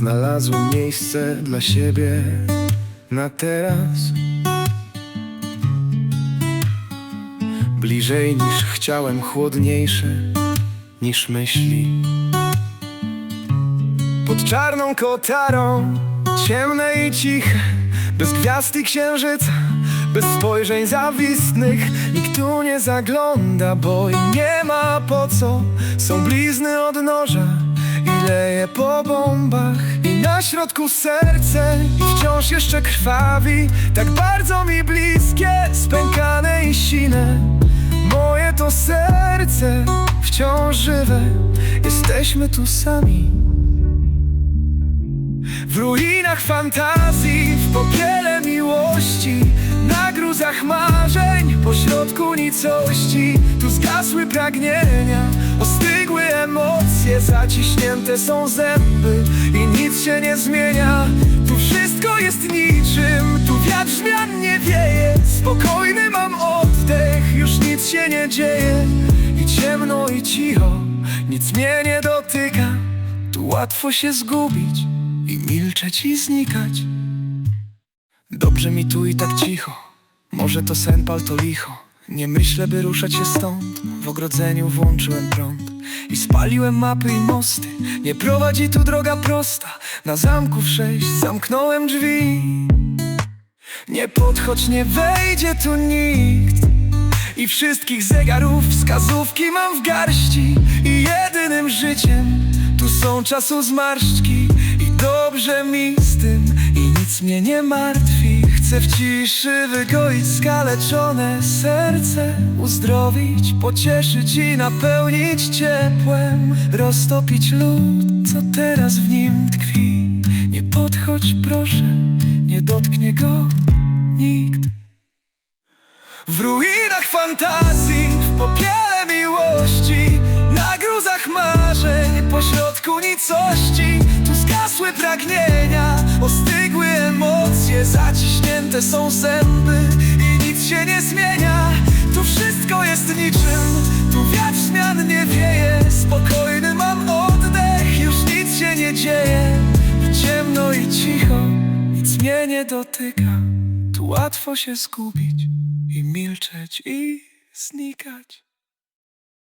Znalazłem miejsce dla siebie na teraz. Bliżej niż chciałem, chłodniejsze niż myśli. Pod czarną kotarą, ciemne i ciche Bez gwiazd i księżyca, bez spojrzeń zawistnych Nikt tu nie zagląda, bo i nie ma po co. Są blizny od noża leje po bombach I na środku serce i wciąż jeszcze krwawi. Tak bardzo mi bliskie, spękane i sine Moje to serce wciąż żywe. Jesteśmy tu sami. W ruinach fantazji, w popiele miłości Na gruzach marzeń, pośrodku nicości. Tu zgasły pragnienia, emocje Zaciśnięte są zęby i nic się nie zmienia. Tu wszystko jest niczym, tu wiatr zmian nie wieje. Spokojny mam oddech, już nic się nie dzieje. I ciemno i cicho, nic mnie nie dotyka. Tu łatwo się zgubić i milczeć i znikać. Dobrze mi tu i tak cicho Może to sen, pal to licho. Nie myślę, by ruszać się stąd. W ogrodzeniu włączyłem prąd I spaliłem mapy i mosty. Nie prowadzi tu droga prosta. Na zamku w sześć zamknąłem drzwi. Nie podchodź, nie wejdzie tu nikt. I wszystkich zegarów wskazówki mam w garści. I jedynym życiem tu są czasu zmarszczki I dobrze mi z tym nic mnie nie martwi. Chcę w ciszy wygoić skaleczone serce Uzdrowić, pocieszyć i napełnić ciepłem. Roztopić lód, co teraz w nim tkwi. Nie podchodź proszę, nie dotknie go nikt. W ruinach fantazji, w popiele miłości Na gruzach marzeń, pośrodku nicości. Tu zgasły pragnienia, ostygły emocje Zaciśnięte są zęby i nic się nie zmienia. Tu wszystko jest niczym, tu wiatr zmian nie wieje. Spokojny mam oddech, już nic się nie dzieje. Ciemno i cicho, nic mnie nie dotyka. Tu łatwo się zgubić i milczeć i znikać.